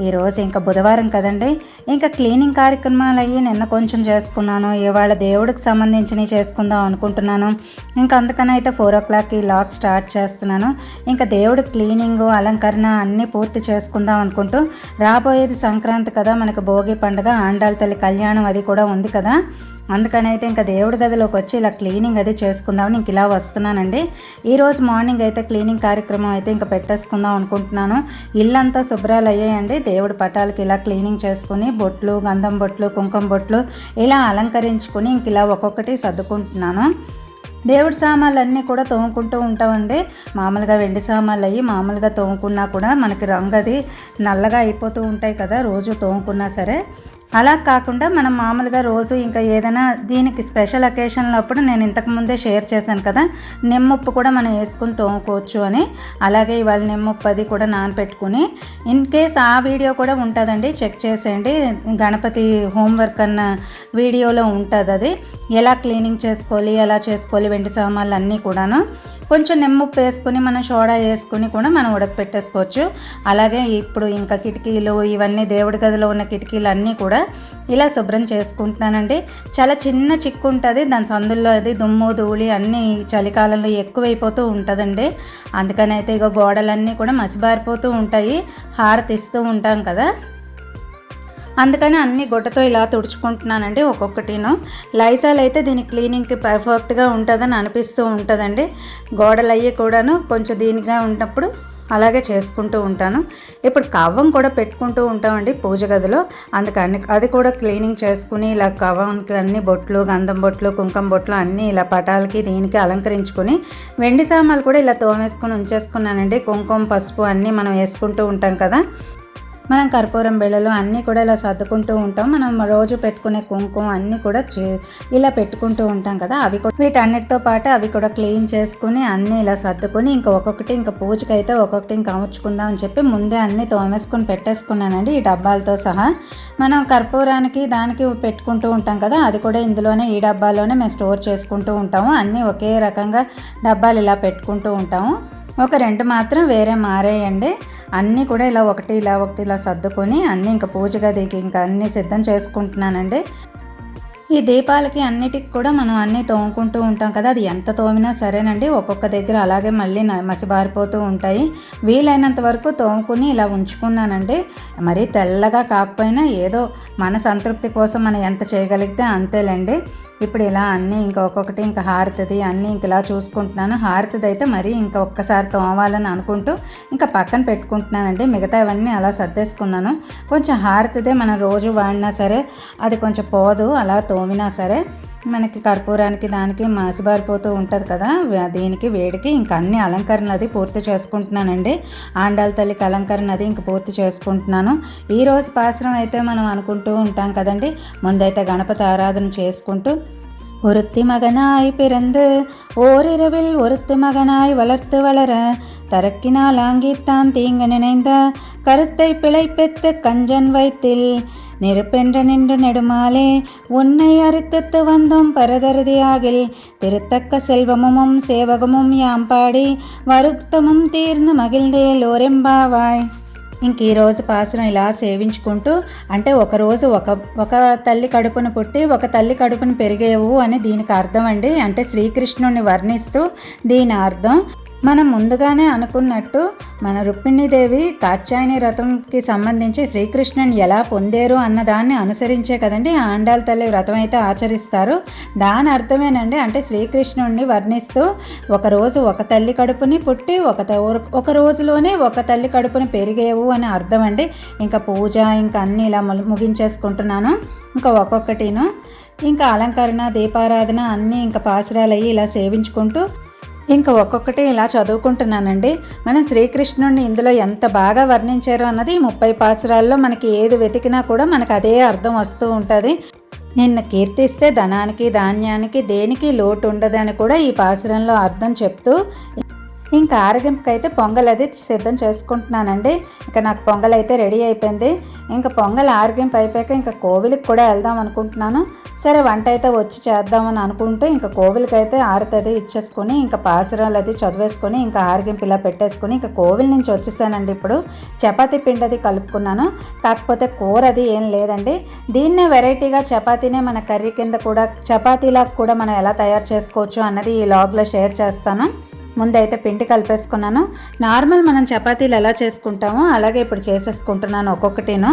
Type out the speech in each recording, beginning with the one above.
ఈరోజు ఇంకా బుధవారం కదండి. ఇంకా క్లీనింగ్ కార్యక్రమాలు అయ్యి నిన్న కొంచెం చేసుకున్నాను. ఇవాళ దేవుడికి సంబంధించినవి చేసుకుందాం అనుకుంటున్నాను. ఇంకా అందుకని అయితే ఫోర్ ఓ క్లాక్కి లాక్ స్టార్ట్ చేస్తున్నాను. ఇంకా దేవుడి క్లీనింగ్ అలంకరణ అన్నీ పూర్తి చేసుకుందాం అనుకుంటూ రాబోయేది సంక్రాంతి కదా. మనకు భోగి పండుగ ఆండాల తల్లి కళ్యాణం అది కూడా ఉంది కదా. అందుకని అయితే ఇంకా దేవుడి గదిలోకి వచ్చి ఇలా క్లీనింగ్ అది చేసుకుందామని ఇంక ఇలా వస్తున్నానండి. ఈరోజు మార్నింగ్ అయితే క్లీనింగ్ కార్యక్రమం అయితే ఇంకా పెట్టేసుకుందాం అనుకుంటున్నాను. ఇల్లంతా శుభ్రాలు అయ్యాయండి. దేవుడి పటాలకి ఇలా క్లీనింగ్ చేసుకుని బొట్లు గంధం బొట్లు కుంకుమ బొట్లు ఇలా అలంకరించుకుని ఇంక ఇలా ఒక్కొక్కటి సర్దుకుంటున్నాను. దేవుడి సామాన్లు అన్నీ కూడా తోముకుంటూ ఉంటామండి. మామూలుగా వెండి సామాన్లు అయ్యి మామూలుగా తోముకున్నా కూడా మనకి రంగు అది నల్లగా అయిపోతూ ఉంటాయి కదా రోజు తోముకున్నా సరే. అలా కాకుండా మనం మామూలుగా రోజు ఇంకా ఏదైనా దీనికి స్పెషల్ అకేషన్లో అప్పుడు నేను ఇంతకు ముందే షేర్ చేశాను కదా నిమ్మప్పు కూడా మనం వేసుకుని తోముకోవచ్చు అని. అలాగే ఇవాళ నిమ్మప్పు అది కూడా నానపెట్టుకుని ఇన్ కేస్ ఆ వీడియో కూడా ఉంటుందండి చెక్ చేసేయండి. గణపతి హోంవర్క్ అన్న వీడియోలో ఉంటుంది అది. ఎలా క్లీనింగ్ చేసుకోవాలి ఎలా చేసుకోవాలి వెండి సామాన్లు అన్నీ కూడాను. కొంచెం నిమ్మప్పు వేసుకుని మనం సోడా వేసుకుని కూడా మనం ఉడకపెట్టేసుకోవచ్చు. అలాగే ఇప్పుడు ఇంకా కిటికీలు ఇవన్నీ దేవుడి గదిలో ఉన్న కిటికీలు అన్నీ కూడా ఇలా శుభ్రం చేసుకుంటున్నానండి. చాలా చిన్న చిక్కు ఉంటుంది దాని సందుల్లో అది దుమ్ము ధూళి అన్నీ చలికాలంలో ఎక్కువైపోతూ ఉంటుందండి. అందుకని అయితే ఇక గోడలన్నీ కూడా మసిబారిపోతూ ఉంటాయి హారతిస్తూ ఉంటాం కదా. అందుకని అన్ని గుడ్డతో ఇలా తుడుచుకుంటున్నానండి ఒక్కొక్కటిను. లైజాల్ అయితే దీని క్లీనింగ్కి పర్ఫెక్ట్గా ఉంటుందని అనిపిస్తూ ఉంటుందండి. గోడలు అయ్యి కూడాను కొంచెం దీనిగా ఉన్నప్పుడు అలాగే చేసుకుంటూ ఉంటాను. ఇప్పుడు కవ్వం కూడా పెట్టుకుంటూ ఉంటామండి పూజ గదిలో. అందుకని అది కూడా క్లీనింగ్ చేసుకుని ఇలా కవ్వంకి అన్ని బొట్లు గంధం బొట్లు కుంకుమ బొట్లు అన్నీ ఇలా పటాలకి దీనికి అలంకరించుకొని వెండి సామాన్లు కూడా ఇలా తోమేసుకుని ఉంచేసుకున్నానండి. కుంకుమ పసుపు అన్నీ మనం వేసుకుంటూ ఉంటాం కదా. మనం కర్పూరం బిళ్ళలు అన్నీ కూడా ఇలా సర్దుకుంటూ ఉంటాం. మనం రోజు పెట్టుకునే కుంకుమ అన్నీ కూడా ఇలా పెట్టుకుంటూ ఉంటాం కదా. అవి కూడా వీటన్నిటితో పాటు అవి కూడా క్లీన్ చేసుకుని అన్నీ ఇలా సర్దుకొని ఇంకా ఒక్కొక్కటి ఇంకా పూజకి అయితే ఒక్కొక్కటి ఇంకా అమర్చుకుందాం అని చెప్పి ముందే అన్నీ తోమేసుకొని పెట్టేసుకున్నానండి. ఈ డబ్బాలతో సహా మనం కర్పూరానికి దానికి పెట్టుకుంటూ ఉంటాం కదా. అది కూడా ఇందులోనే ఈ డబ్బాలోనే మేము స్టోర్ చేసుకుంటూ ఉంటాము. అన్నీ ఒకే రకంగా డబ్బాలు ఇలా పెట్టుకుంటూ ఉంటాము. ఒక రెండు మాత్రం వేరే మారేయండి. అన్నీ కూడా ఇలా ఒకటి ఇలా ఒకటి ఇలా సర్దుకొని అన్నీ ఇంకా పూజ గదికి ఇంకా అన్నీ సిద్ధం చేసుకుంటున్నానండి. ఈ దీపాలకి అన్నిటికి కూడా మనం అన్నీ తోముకుంటూ ఉంటాం కదా అది ఎంత తోమినా సరేనండి. ఒక్కొక్క దగ్గర అలాగే మళ్ళీ మసిబారిపోతూ ఉంటాయి. వీలైనంత వరకు తోముకుని ఇలా ఉంచుకున్నానండి. మరీ తెల్లగా కాకపోయినా ఏదో మన సంతృప్తి కోసం మనం ఎంత చేయగలిగితే అంతేలేండి. ఇప్పుడు ఇలా అన్నీ ఇంకా ఒక్కొక్కటి ఇంకా హారతిది అన్నీ ఇంక ఇలా చూసుకుంటున్నాను. హారతిది అయితే మరీ ఇంకా ఒక్కసారి తోమాలని అనుకుంటూ ఇంకా పక్కన పెట్టుకుంటున్నానండి. మిగతా ఇవన్నీ అలా సర్దేసుకున్నాను. కొంచెం హారతిదే మనం రోజు వాడినా సరే అది కొంచెం పోదు. అలా తోమినా సరే మనకి కర్పూరానికి దానికి మాసిబారిపోతూ ఉంటుంది కదా దీనికి వేడికి ఇంకా అన్ని అలంకరణ అది పూర్తి చేసుకుంటున్నానండి ఆండాల తల్లికి అలంకరణ అది ఇంక పూర్తి చేసుకుంటున్నాను ఈరోజు పాసరం అయితే మనం అనుకుంటూ ఉంటాం కదండి ముందైతే గణపతి ఆరాధన చేసుకుంటూ ஒருத்தி மகனாய் பிறந்து ஓரிரவில் ஒருத்து மகனாய் வளர்த்து வளர தரக்கினால் ஆங்கித்தான் தீங்கு நினைந்த கருத்தை பிழைப்பெத்து கஞ்சன் வைத்தில் நெருப்பென்ற நின்று நெடுமாலே உன்னை அறுத்தத்து வந்தோம் பரதருதியாகில் திருத்தக்க செல்வமும் சேவகமும் யாம் பாடி வருத்தமும் தீர்ந்து மகிழ்ந்தே லோரெம்பாவாய் ఇంక ఈరోజు పాసురం ఇలా సేవించుకుంటూ అంటే ఒకరోజు ఒక ఒక తల్లి కడుపును పుట్టి ఒక తల్లి కడుపును పెరిగేవు అని దీనికి అర్థం అండి అంటే శ్రీకృష్ణుని వర్ణిస్తూ దీని అర్థం మనం ముందుగానే అనుకున్నట్టు మన రుక్మిణీదేవి కాత్యాయని వ్రతంకి సంబంధించి శ్రీకృష్ణుని ఎలా పొందారు అన్న దాన్ని అనుసరించే కదండి ఆండాల తల్లి వ్రతం అయితే ఆచరిస్తారు. దాని అర్థమేనండి అంటే శ్రీకృష్ణుడిని వర్ణిస్తూ ఒకరోజు ఒక తల్లి కడుపుని పుట్టి ఒక ఒక రోజులోనే ఒక తల్లి కడుపుని పెరిగేవు అని అర్థం అండి ఇంకా పూజ ఇంకా అన్నీ ఇలా ముగించేసుకుంటున్నాను. ఇంకా ఒక్కొక్కటిను ఇంకా అలంకరణ దీపారాధన అన్నీ ఇంకా పాసురాలయ్యి ఇలా సేవించుకుంటూ ఇంకా ఒక్కొక్కటి ఇలా చదువుకుంటున్నానండి. మనం శ్రీకృష్ణుడిని ఇందులో ఎంత బాగా వర్ణించారో అన్నది ముప్పై పాసురాల్లో మనకి ఏది వెతికినా కూడా మనకు అదే అర్థం వస్తూ ఉంటుంది. నిన్ను కీర్తిస్తే ధనానికి ధాన్యానికి దేనికి లోటు ఉండదని కూడా ఈ పాసురంలో అర్థం చెప్తూ ఇంకా ఆరగింపుకి అయితే పొంగల్ అది సిద్ధం చేసుకుంటున్నానండి. ఇంకా నాకు పొంగల్ అయితే రెడీ అయిపోయింది. ఇంకా పొంగల్ ఆరగింపు అయిపోయాక ఇంకా కోవిలికి కూడా వెళ్దాం అనుకుంటున్నాను. సరే వంట అయితే వచ్చి చేద్దామని అనుకుంటూ ఇంకా కోవిలికి అయితే ఆరతది ఇచ్చేసుకొని ఇంకా పాసరాలు అది చదివేసుకొని ఇంకా ఆరగింపు ఇలా పెట్టేసుకుని ఇంకా కోవిల్ నుంచి వచ్చేసానండి ఇప్పుడు. చపాతీ పిండి అది కలుపుకున్నాను. కాకపోతే కూర అది ఏం లేదండి. దీన్నే వెరైటీగా చపాతీనే మన కర్రీ కింద కూడా చపాతీలా కూడా మనం ఎలా తయారు చేసుకోవచ్చు అన్నది ఈ లాగ్లో షేర్ చేస్తాను. ముందైతే పిండి కలిపేసుకున్నాను. నార్మల్ మనం చపాతీలు ఎలా చేసుకుంటామో అలాగే ఇప్పుడు చేసేసుకుంటున్నాను ఒక్కొక్కటిను.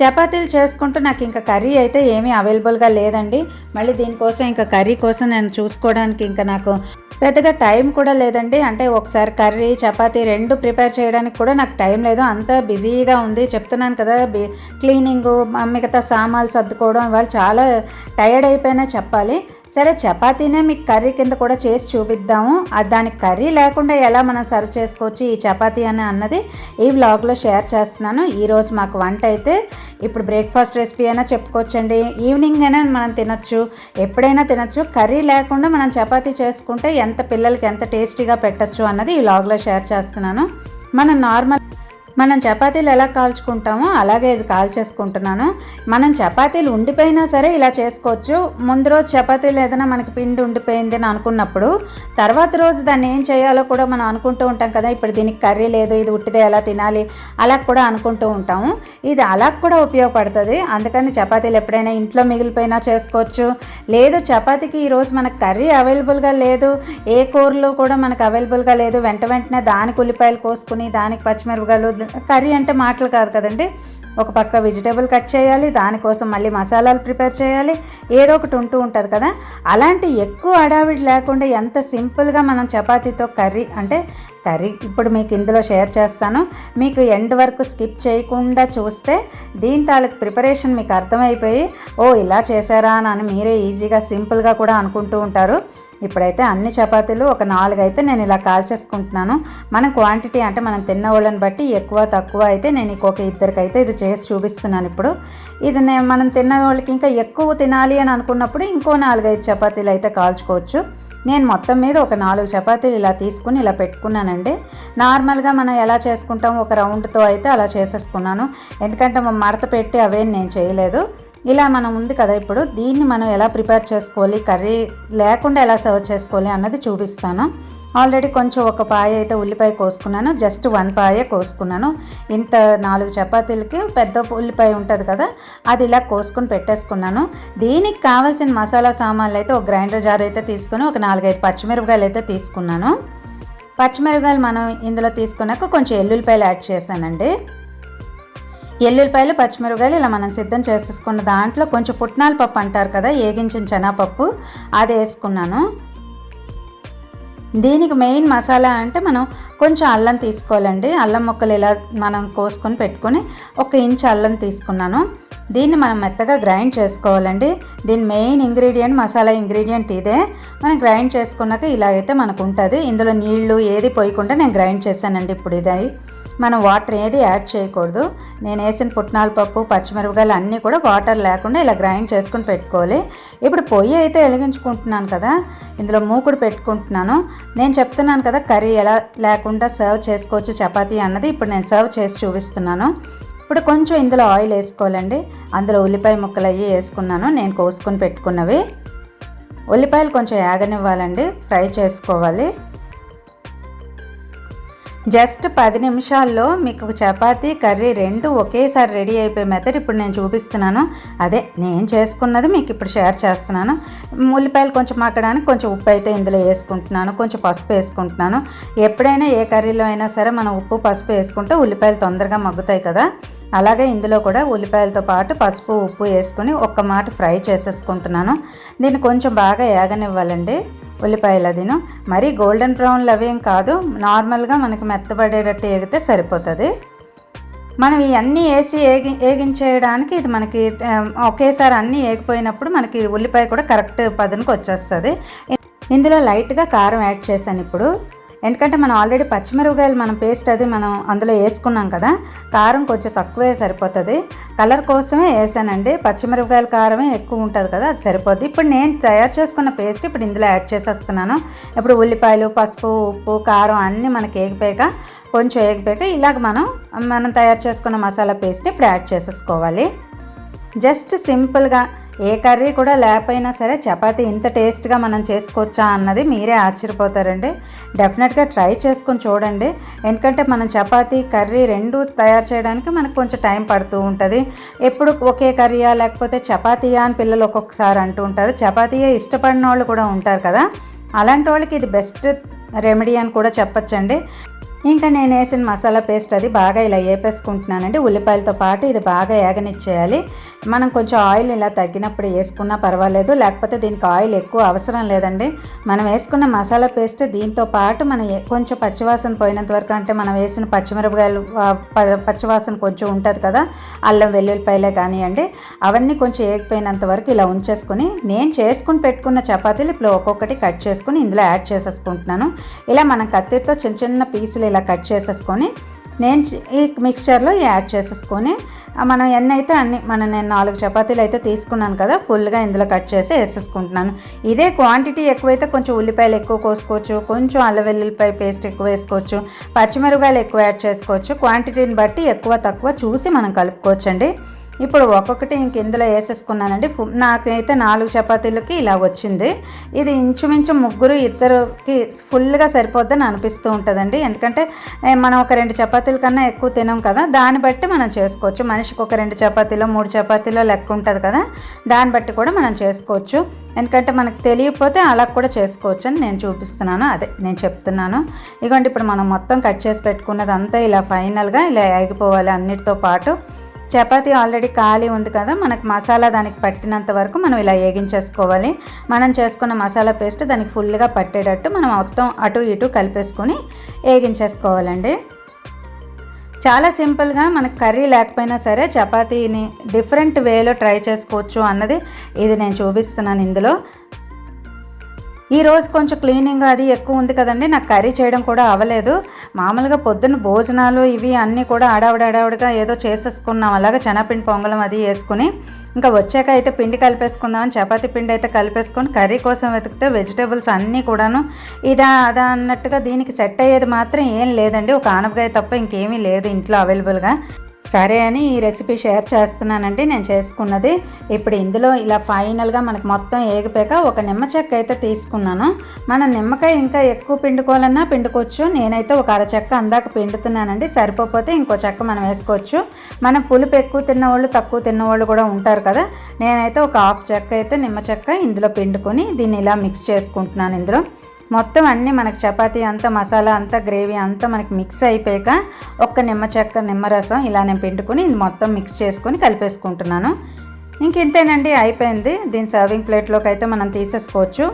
చపాతీలు చేసుకుంటూ నాకు ఇంకా కర్రీ అయితే ఏమీ అవైలబుల్గా లేదండి. మళ్ళీ దీనికోసం ఇంకా కర్రీ కోసం నేను చూసుకోవడానికి ఇంకా నాకు పెద్దగా టైం కూడా లేదండి. అంటే ఒకసారి కర్రీ చపాతీ రెండు ప్రిపేర్ చేయడానికి కూడా నాకు టైం లేదు. అంత బిజీగా ఉంది. చెప్తున్నాను కదా బి క్లీనింగ్ మిగతా సామాన్లు సర్దుకోవడం వాళ్ళు చాలా టైర్డ్ అయిపోయినా చెప్పాలి. సరే చపాతీనే మీకు కర్రీ కింద కూడా చేసి చూపిద్దాము. దానికి కర్రీ కర్రీ లేకుండా ఎలా మనం సర్వ్ చేసుకోవచ్చు ఈ చపాతీ అని అన్నది ఈ వ్లాగ్లో షేర్ చేస్తున్నాను. ఈరోజు మాకు వంట అయితే ఇప్పుడు బ్రేక్ఫాస్ట్ రెసిపీ అయినా చెప్పుకోవచ్చండి. ఈవినింగ్ అయినా మనం తినచ్చు. ఎప్పుడైనా తినొచ్చు. కర్రీ లేకుండా మనం చపాతీ చేసుకుంటే ఎంత పిల్లలకి ఎంత టేస్టీగా పెట్టచ్చు అన్నది ఈ లాగ్లో షేర్ చేస్తున్నాను. మనం నార్మల్ మనం చపాతీలు ఎలా కాల్చుకుంటామో అలాగే ఇది కాల్చేసుకుంటున్నాను. మనం చపాతీలు ఉండిపోయినా సరే ఇలా చేసుకోవచ్చు. ముందు రోజు చపాతీలు ఏదైనా మనకి పిండి ఉండిపోయింది అని అనుకున్నప్పుడు తర్వాత రోజు దాన్ని ఏం చేయాలో కూడా మనం అనుకుంటూ ఉంటాం కదా ఇప్పుడు దీనికి కర్రీ లేదు ఇది ఉట్టిదే ఎలా తినాలి అలా కూడా అనుకుంటూ ఉంటాము. ఇది అలా కూడా ఉపయోగపడుతుంది. అందుకని చపాతీలు ఎప్పుడైనా ఇంట్లో మిగిలిపోయినా చేసుకోవచ్చు. లేదు చపాతీకి ఈరోజు మనకు కర్రీ అవైలబుల్గా లేదు ఏ కూరలో కూడా మనకు అవైలబుల్గా లేదు వెంట వెంటనే దానికి ఉల్లిపాయలు కోసుకుని దానికి పచ్చిమిరపకాయలు కర్రీ అంటే మాటలు కాదు కదండి. ఒక పక్క వెజిటేబుల్ కట్ చేయాలి దానికోసం మళ్ళీ మసాలాలు ప్రిపేర్ చేయాలి ఏదో ఒకటి ఉంటూ ఉంటుంది కదా. అలాంటి ఎక్కువ అడావిడి లేకుండా ఎంత సింపుల్గా మనం చపాతీతో కర్రీ అంటే కర్రీ ఇప్పుడు మీకు ఇందులో షేర్ చేస్తాను. మీకు ఎండ్ వరకు స్కిప్ చేయకుండా చూస్తే దీని తాలూకు ప్రిపరేషన్ మీకు అర్థమైపోయి ఓ ఇలా చేశారా అని మీరే ఈజీగా సింపుల్గా కూడా అనుకుంటూ ఉంటారు. ఇప్పుడైతే అన్ని చపాతీలు ఒక నాలుగు అయితే నేను ఇలా కాల్చేసుకుంటున్నాను మన క్వాంటిటీ అంటే మనం తిన్న వాళ్ళని బట్టి ఎక్కువ తక్కువ అయితే నేను ఇంకొక ఇద్దరికైతే ఇది చేసి చూపిస్తున్నాను ఇప్పుడు. ఇది నేను మనం తిన్న వాళ్ళకి ఇంకా ఎక్కువ తినాలి అని అనుకున్నప్పుడు ఇంకో నాలుగైదు చపాతీలు అయితే కాల్చుకోవచ్చు. నేను మొత్తం మీద ఒక నాలుగు చపాతీలు ఇలా తీసుకుని ఇలా పెట్టుకున్నానండి. నార్మల్గా మనం ఎలా చేసుకుంటాం ఒక రౌండ్తో అయితే అలా చేసేసుకున్నాను. ఎందుకంటే మడత పెట్టి అవేం నేను చేయలేదు. ఇలా మనం ఉంది కదా ఇప్పుడు దీన్ని మనం ఎలా ప్రిపేర్ చేసుకోవాలి కర్రీ లేకుండా ఎలా సర్వ్ చేసుకోవాలి అన్నది చూపిస్తాను. ఆల్రెడీ కొంచెం ఒక పాయ అయితే ఉల్లిపాయ కోసుకున్నాను జస్ట్ వన్ పాయ కోసుకున్నాను. ఇంత నాలుగు చపాతీలకి పెద్ద ఉల్లిపాయ ఉంటుంది కదా అది ఇలా కోసుకొని పెట్టేసుకున్నాను. దీనికి కావాల్సిన మసాలా సామాన్లు అయితే ఒక గ్రైండర్ జార్ అయితే తీసుకుని ఒక నాలుగైదు పచ్చిమిరపకాయలు అయితే తీసుకున్నాను. పచ్చిమిరపకాయలు మనం ఇందులో తీసుకున్నాక కొంచెం ఎల్లుల్లిపాయలు యాడ్ చేశానండి. ఎల్లుల్లిపాయలు పచ్చిమిరపకాయలు ఇలా మనం సిద్ధం చేసేసుకున్న దాంట్లో కొంచెం పుట్నాల పప్పు అంటారు కదా ఏగించిన శనగపప్పు అది వేసుకున్నాను. దీనికి మెయిన్ మసాలా అంటే మనం కొంచెం అల్లం తీసుకోవాలండి. అల్లం ముక్కలు ఇలా మనం కోసుకొని పెట్టుకొని ఒక ఇంచ్ అల్లం తీసుకున్నాను. దీన్ని మనం మెత్తగా గ్రైండ్ చేసుకోవాలండి. దీని మెయిన్ ఇంగ్రీడియంట్ మసాలా ఇంగ్రీడియంట్ ఇదే. మనం గ్రైండ్ చేసుకున్నాక ఇలా అయితే మనకు ఉంటుంది. ఇందులో నీళ్ళు ఏది పోయకుండా నేను గ్రైండ్ చేశానండి ఇప్పుడు ఇది. మనం వాటర్ ఏది యాడ్ చేయకూడదు. నేను వేసిన పుట్నాల పప్పు పచ్చిమిరపకాయలు అన్నీ కూడా వాటర్ లేకుండా ఇలా గ్రైండ్ చేసుకుని పెట్టుకోవాలి. ఇప్పుడు పొయ్యి అయితే వెలిగించుకుంటున్నాను కదా ఇందులో మూకుడు పెట్టుకుంటున్నాను. నేను చెప్తున్నాను కదా కర్రీ ఎలా లేకుండా సర్వ్ చేసుకోవచ్చు చపాతీ అన్నది ఇప్పుడు నేను సర్వ్ చేసి చూపిస్తున్నాను. ఇప్పుడు కొంచెం ఇందులో ఆయిల్ వేసుకోవాలండి. అందులో ఉల్లిపాయ ముక్కలు అయ్యి వేసుకున్నాను నేను కోసుకొని పెట్టుకున్నవి. ఉల్లిపాయలు కొంచెం యాగనివ్వాలండి ఫ్రై చేసుకోవాలి. జస్ట్ పది నిమిషాల్లో మీకు చపాతీ కర్రీ రెండు ఒకేసారి రెడీ అయిపోయే మెథడ్ ఇప్పుడు నేను చూపిస్తున్నాను. అదే నేను చేసుకున్నది మీకు ఇప్పుడు షేర్ చేస్తున్నాను. ఉల్లిపాయలు కొంచెం మక్కడానికి కొంచెం ఉప్పు అయితే ఇందులో వేసుకుంటున్నాను. కొంచెం పసుపు వేసుకుంటున్నాను. ఎప్పుడైనా ఏ కర్రీలో అయినా సరే మనం ఉప్పు పసుపు వేసుకుంటే ఉల్లిపాయలు తొందరగా మగ్గుతాయి కదా. అలాగే ఇందులో కూడా ఉల్లిపాయలతో పాటు పసుపు ఉప్పు వేసుకొని ఒక్క మాట ఫ్రై చేసేసుకుంటున్నాను. దీన్ని కొంచెం బాగా ఏగనివ్వాలండి. ఉల్లిపాయలు అదిను. మరీ గోల్డెన్ బ్రౌన్లు అవేం కాదు. నార్మల్గా మనకి మెత్తబడేటట్టు ఏగితే సరిపోతుంది. మనం ఇవన్నీ వేసి ఏగి ఏగించేయడానికి ఇది మనకి ఒకేసారి అన్నీ ఏగిపోయినప్పుడు మనకి ఉల్లిపాయ కూడా కరెక్ట్ పదునికి వచ్చేస్తుంది ఇందులో లైట్గా కారం యాడ్ చేశాను ఇప్పుడు. ఎందుకంటే మనం ఆల్రెడీ పచ్చిమిరపకాయలు మనం పేస్ట్ అది మనం అందులో వేసుకున్నాం కదా కారం కొంచెం తక్కువే సరిపోతుంది. కలర్ కోసమే వేసానండి. పచ్చిమిరపకాయల కారమే ఎక్కువ ఉంటుంది కదా అది సరిపోద్ది. ఇప్పుడు నేను తయారు చేసుకున్న పేస్ట్ ఇప్పుడు ఇందులో యాడ్ చేసేస్తున్నాను. ఇప్పుడు ఉల్లిపాయలు పసుపు ఉప్పు కారం అన్నీ మనకి ఏగిపోయాక కొంచెం ఏగిపోయాక ఇలాగ మనం మనం తయారు చేసుకున్న మసాలా పేస్ట్ని ఇప్పుడు యాడ్ చేసేసుకోవాలి. జస్ట్ సింపుల్గా ఏ కర్రీ కూడా లేకపోయినా సరే చపాతీ ఇంత టేస్ట్గా మనం చేసుకోవచ్చా అన్నది మీరే ఆశ్చర్యపోతారండి. డెఫినెట్గా ట్రై చేసుకొని చూడండి. ఎందుకంటే మనం చపాతీ కర్రీ రెండు తయారు చేయడానికి మనకు కొంచెం టైం పడుతూ ఉంటుంది. ఎప్పుడు ఒకే కర్రీయా లేకపోతే చపాతీయా అని పిల్లలు ఒక్కొక్కసారి అంటూ ఉంటారు. చపాతీయే ఇష్టపడిన వాళ్ళు కూడా ఉంటారు కదా. అలాంటి వాళ్ళకి ఇది బెస్ట్ రెమెడీ అని కూడా చెప్పచ్చండి. ఇంకా నేను వేసిన మసాలా పేస్ట్ అది బాగా ఇలా వేపేసుకుంటున్నానండి ఉల్లిపాయలతో పాటు ఇది బాగా ఏగనిచ్చేయాలి. మనం కొంచెం ఆయిల్ ఇలా తగ్గినప్పుడు వేసుకున్నా పర్వాలేదు. లేకపోతే దీనికి ఆయిల్ ఎక్కువ అవసరం లేదండి. మనం వేసుకున్న మసాలా పేస్ట్ దీంతో పాటు మనం కొంచెం పచ్చివాసన పోయినంత వరకు అంటే మనం వేసిన పచ్చిమిరపకాయలు పచ్చివాసన కొంచెం ఉంటుంది కదా. అల్లం వెల్లుల్లిపాయలే కానివ్వండి అవన్నీ కొంచెం ఏగిపోయినంత వరకు ఇలా ఉంచేసుకొని నేను చేసుకుని పెట్టుకున్న చపాతీలు ఇప్పుడు ఒక్కొక్కటి కట్ చేసుకుని ఇందులో యాడ్ చేసేసుకుంటున్నాను. ఇలా మనం కత్తితో చిన్న చిన్న పీసులు ఇలా కట్ చేసేసుకొని నేను ఈ మిక్స్చర్లో యాడ్ చేసేసుకొని మనం ఎన్ని అయితే అన్ని మనం నేను నాలుగు చపాతీలు అయితే తీసుకున్నాను కదా ఫుల్గా ఇందులో కట్ చేసి వేసేసుకుంటున్నాను. ఇదే క్వాంటిటీ ఎక్కువైతే కొంచెం ఉల్లిపాయలు ఎక్కువ కోసుకోవచ్చు కొంచెం అల్ల వెల్లుల్లిపాయ పేస్ట్ ఎక్కువ వేసుకోవచ్చు పచ్చిమిరపాయలు ఎక్కువ యాడ్ చేసుకోవచ్చు. క్వాంటిటీని బట్టి ఎక్కువ తక్కువ చూసి మనం కలుపుకోవచ్చండి. ఇప్పుడు ఒక్కొక్కటి ఇంక ఇందులో వేసేసుకున్నానండి. నాకైతే నాలుగు చపాతీలకి ఇలా వచ్చింది. ఇది ఇంచుమించు ముగ్గురు ఇద్దరుకి ఫుల్గా సరిపోద్దని అనిపిస్తూ ఉంటుందండి. ఎందుకంటే మనం ఒక రెండు చపాతీల కన్నా ఎక్కువ తినాం కదా దాన్ని బట్టి మనం చేసుకోవచ్చు. మనిషికి ఒక రెండు చపాతీలో మూడు చపాతీలో లెక్క ఉంటుంది కదా దాన్ని బట్టి కూడా మనం చేసుకోవచ్చు. ఎందుకంటే మనకు తెలియకపోతే అలా కూడా చేసుకోవచ్చు అని నేను చూపిస్తున్నాను. అదే నేను చెప్తున్నాను. ఇదిగోండి ఇప్పుడు మనం మొత్తం కట్ చేసి పెట్టుకున్నది అంతా ఇలా ఫైనల్గా ఇలా ఆగిపోవాలి అన్నిటితో పాటు. చపాతీ ఆల్రెడీ ఖాళీ ఉంది కదా మనకు మసాలా దానికి పట్టినంత వరకు మనం ఇలా వేగించేసుకోవాలి మనం చేసుకున్న మసాలా పేస్ట్ దానికి ఫుల్గా పట్టేటట్టు మనం మొత్తం అటు ఇటు కలిపేసుకొని వేగించేసుకోవాలండి చాలా సింపుల్గా మనకు కర్రీ లేకపోయినా సరే చపాతీని డిఫరెంట్ వేలో ట్రై చేసుకోవచ్చు అన్నది ఇది నేను చూపిస్తున్నాను ఇందులో. ఈరోజు కొంచెం క్లీనింగ్ అది ఎక్కువ ఉంది కదండి నాకు కర్రీ చేయడం కూడా అవ్వలేదు మామూలుగా పొద్దున్న భోజనాలు ఇవి అన్నీ కూడా అడావిడ అడావిడిగా ఏదో చేసేసుకున్నాం. అలాగే చెనపిండి పొంగలం అది వేసుకుని ఇంకా వచ్చాక అయితే పిండి కలిపేసుకుందామని చపాతి పిండి అయితే కలిపేసుకొని కర్రీ కోసం వెతికితే వెజిటేబుల్స్ అన్నీ కూడాను. ఇదా అదా అన్నట్టుగా దీనికి సెట్ అయ్యేది మాత్రం ఏం లేదండి. ఒక ఆనపకాయ తప్ప ఇంకేమీ లేదు ఇంట్లో అవైలబుల్గా సరే అని ఈ రెసిపీ షేర్ చేస్తున్నానండి. నేను చేసుకున్నది ఇప్పుడు ఇందులో ఇలా ఫైనల్గా మనకు మొత్తం ఏగిపోయాక ఒక నిమ్మ చెక్క అయితే తీసుకున్నాను. మన నిమ్మకాయ ఇంకా ఎక్కువ పిండుకోవాలన్నా పిండుకోవచ్చు. నేనైతే ఒక అర చెక్క అందాక పిండుతున్నానండి. సరిపోతే ఇంకో చెక్క మనం వేసుకోవచ్చు. మనం పులుపు ఎక్కువ తిన్నవాళ్ళు తక్కువ తిన్నవాళ్ళు కూడా ఉంటారు కదా. నేనైతే ఒక హాఫ్ చెక్క అయితే నిమ్మ చెక్క ఇందులో పిండుకొని దీన్ని ఇలా మిక్స్ చేసుకుంటున్నాను ఇందులో. మొత్తం అన్నీ మనకి చపాతీ అంతా మసాలా అంతా గ్రేవీ అంతా మనకి మిక్స్ అయిపోయాక ఒక్క నిమ్మ చెక్క నిమ్మరసం ఇలా నేను పిండుకొని ఇది మొత్తం మిక్స్ చేసుకొని కలిపేసుకుంటున్నాను. ఇంక ఇంతేనండి అయిపోయింది. దీని సర్వింగ్ ప్లేట్లోకి అయితే మనం తీసేసుకోవచ్చు.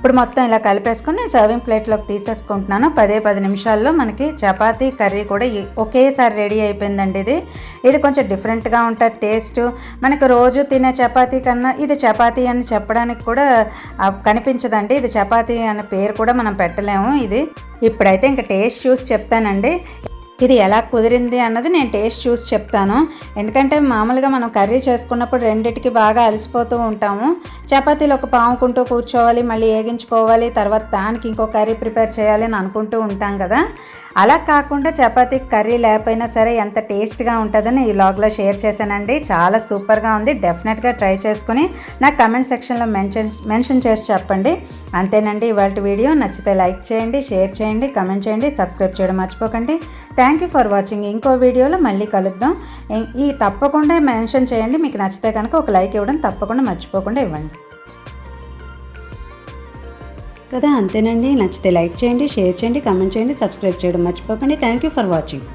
ఇప్పుడు మొత్తం ఇలా కలిపేసుకొని సర్వింగ్ ప్లేట్లోకి తీసేసుకుంటున్నాను. పదే పది నిమిషాల్లో మనకి చపాతీ కర్రీ కూడా ఒకేసారి రెడీ అయిపోయిందండి ఇది. ఇది కొంచెం డిఫరెంట్గా ఉంటుంది టేస్ట్ మనకు రోజు తినే చపాతీ కన్నా ఇది చపాతీ అని చెప్పడానికి కూడా కనిపించదండి. ఇది చపాతీ అనే పేరు కూడా మనం పెట్టలేము ఇది. ఇప్పుడైతే ఇంకా టేస్ట్ చూసి చెప్తానండి. ఇది ఎలా కుదిరింది అన్నది నేను టేస్ట్ చూసి చెప్తాను. ఎందుకంటే మామూలుగా మనం కర్రీ చేసుకున్నప్పుడు రెండింటికి బాగా అలసిపోతూ ఉంటాము. చపాతీలు ఒక పాముకుంటూ కూర్చోవాలి మళ్ళీ వేగించుకోవాలి తర్వాత దానికి ఇంకో కర్రీ ప్రిపేర్ చేయాలి అని అనుకుంటూ ఉంటాం కదా. అలా కాకుండా చపాతీ కర్రీ లేకపోయినా సరే ఎంత టేస్ట్గా ఉంటుందని ఈ లాగ్లో షేర్ చేశానండి. చాలా సూపర్గా ఉంది. డెఫినెట్గా ట్రై చేసుకుని నా కమెంట్ సెక్షన్లో మెన్షన్ మెన్షన్ చేసి చెప్పండి. అంతేనండి ఇవాళ వీడియో నచ్చితే లైక్ చేయండి షేర్ చేయండి కమెంట్ చేయండి సబ్స్క్రైబ్ చేయడం మర్చిపోకండి. Thank thank you for watching ఇంకో వీడియోలో మళ్ళీ కలుద్దాం. ఈ తప్పకుండా మెన్షన్ చేయండి. మీకు నచ్చితే కనుక ఒక లైక్ ఇవ్వడం తప్పకుండా మర్చిపోకుండా ఇవ్వండి. కదా అంతేనండి. నచ్చితే లైక్ చేయండి షేర్ చేయండి కమెంట్ చేయండి సబ్స్క్రైబ్ చేయడం మర్చిపోకండి. Thank you for watching.